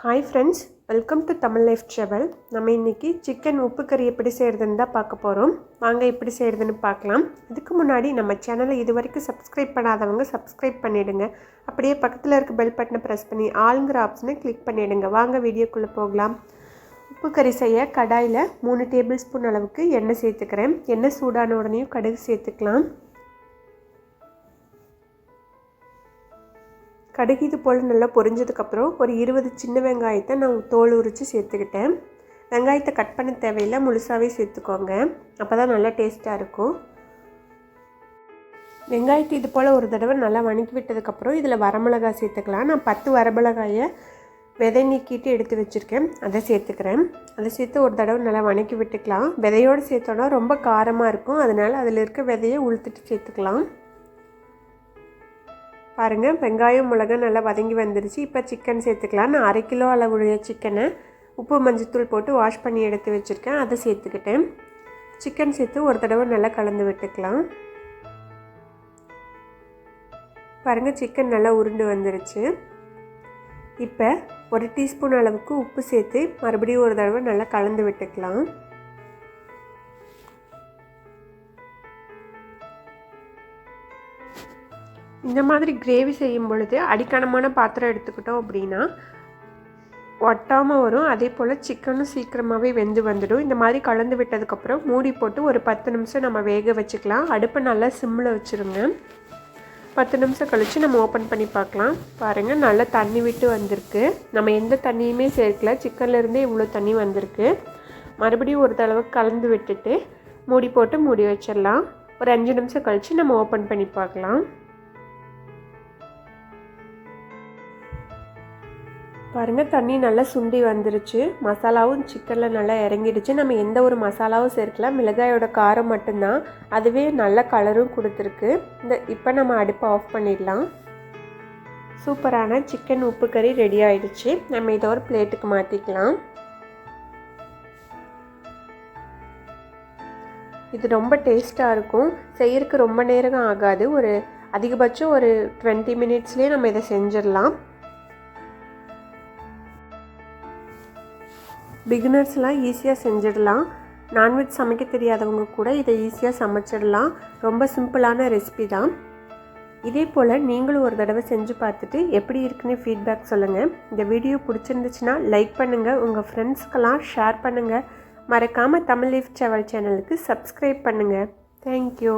Hi friends welcome to Tamil life travel நம்ம இன்றைக்கி chicken உப்பு கறி எப்படி செய்கிறதுன்னு தான் பார்க்க போகிறோம் வாங்க எப்படி செய்கிறதுன்னு பார்க்கலாம். அதுக்கு முன்னாடி நம்ம சேனலை இது வரைக்கும் சப்ஸ்கிரைப் பண்ணாதவங்க சப்ஸ்கிரைப் பண்ணிவிடுங்க அப்படியே பக்கத்தில் இருக்க பெல் பட்டனை ப்ரெஸ் பண்ணி ஆளுங்கிற ஆப்ஷனை கிளிக் பண்ணிவிடுங்க வாங்க வீடியோக்குள்ளே போகலாம். உப்பு கறி செய்ய கடாயில் மூணு டேபிள் ஸ்பூன் அளவுக்கு எண்ணெய் சேர்த்துக்கிறேன். எண்ணெய் சூடான உடனேயும் கடுகு சேர்த்துக்கலாம். கடுகு இது போல் நல்லா பொரிஞ்சதுக்கப்புறம் ஒரு இருபது சின்ன வெங்காயத்தை நான் தோல் உரித்து சேர்த்துக்கிட்டேன். வெங்காயத்தை கட் பண்ண தேவையில்லை முழுசாகவே சேர்த்துக்கோங்க. அப்போ தான் நல்லா டேஸ்ட்டாக இருக்கும். வெங்காயத்தை இது போல் ஒரு தடவை நல்லா வணக்கி விட்டதுக்கப்புறம் இதில் வரமிளகாய் சேர்த்துக்கலாம். நான் பத்து வரமிளகாயை விதை நீக்கிட்டு எடுத்து வச்சுருக்கேன். அதை சேர்த்துக்கிறேன். அதை சேர்த்து ஒரு தடவை நல்லா வணக்கி விட்டுக்கலாம். விதையோடு சேர்த்தோன்னா ரொம்ப காரமாக இருக்கும். அதனால் அதில் இருக்க விதையை உளுத்துட்டு சேர்த்துக்கலாம். பாருங்கள் வெங்காயம் மிளகா நல்லா வதங்கி வந்துருச்சு. இப்போ சிக்கன் சேர்த்துக்கலாம். நான் அரை கிலோ அளவுடைய சிக்கனை உப்பு மஞ்சத்தூள் போட்டு வாஷ் பண்ணி எடுத்து வச்சுருக்கேன். அதை சேர்த்துக்கிட்டேன். சிக்கன் சேர்த்து ஒரு தடவை நல்லா கலந்து விட்டுக்கலாம். பாருங்கள் சிக்கன் நல்லா உருண்டு வந்துருச்சு. இப்போ ஒரு டீஸ்பூன் அளவுக்கு உப்பு சேர்த்து மறுபடியும் ஒரு தடவை நல்லா கலந்து விட்டுக்கலாம். இந்த மாதிரி கிரேவி செய்யும் பொழுது அடிக்கணமான பாத்திரம் எடுத்துக்கிட்டோம் அப்படின்னா ஒட்டாமல் வரும். அதே போல் சிக்கனும் சீக்கிரமாகவே வெந்து வந்துடும். இந்த மாதிரி கலந்து விட்டதுக்கப்புறம் மூடி போட்டு ஒரு பத்து நிமிஷம் நம்ம வேக வச்சுக்கலாம். அடுப்பை நல்லா சிம்மில் வச்சுருங்க. பத்து நிமிஷம் கழித்து நம்ம ஓப்பன் பண்ணி பார்க்கலாம். பாருங்கள் நல்லா தண்ணி விட்டு வந்திருக்கு. நம்ம எந்த தண்ணியுமே சேர்க்கல. சிக்கன்லேருந்தே இவ்வளோ தண்ணி வந்திருக்கு. மறுபடியும் ஒரு தடவை கலந்து விட்டுட்டு மூடி போட்டு மூடி வச்சிடலாம். ஒரு அஞ்சு நிமிஷம் கழித்து நம்ம ஓப்பன் பண்ணி பார்க்கலாம். பாருங்கள் தண்ணி நல்லா சுண்டி வந்துருச்சு. மசாலாவும் சிக்கனில் நல்லா இறங்கிடுச்சு. நம்ம எந்த ஒரு மசாலாவும் சேர்க்கல மிளகாயோட காரம் மட்டும்தான். அதுவே நல்ல கலரும் கொடுத்துருக்கு. இந்த இப்போ நம்ம அடுப்பை ஆஃப் பண்ணிடலாம். சூப்பரான சிக்கன் உப்பு கறி ரெடி ஆயிடுச்சு. நம்ம இதை ஒரு பிளேட்டுக்கு மாற்றிக்கலாம் இது ரொம்ப டேஸ்ட்டாக இருக்கும். செய்யறதுக்கு ரொம்ப நேரம் ஆகாது. ஒரு அதிகபட்சம் ஒரு டுவெண்ட்டி மினிட்ஸ்லேயே நம்ம இதை செஞ்சிடலாம். பிகினர்ஸ்லாம் ஈஸியாக செஞ்சிடலாம். நான்வெஜ் சமைக்க தெரியாதவங்க கூட இதை ஈஸியாக சமைச்சிடலாம். ரொம்ப சிம்பிளான ரெசிபி தான். இதே போல் நீங்களும் ஒரு தடவை செஞ்சு பார்த்துட்டு எப்படி இருக்குன்னு ஃபீட்பேக் சொல்லுங்கள் இந்த வீடியோ பிடிச்சிருந்துச்சுன்னா லைக் பண்ணுங்கள் உங்கள் ஃப்ரெண்ட்ஸ்க்கெல்லாம் ஷேர் பண்ணுங்கள் மறக்காமல் தமிழ் லீஃப் சேவல் சேனலுக்கு சப்ஸ்கிரைப் பண்ணுங்கள் தேங்க்யூ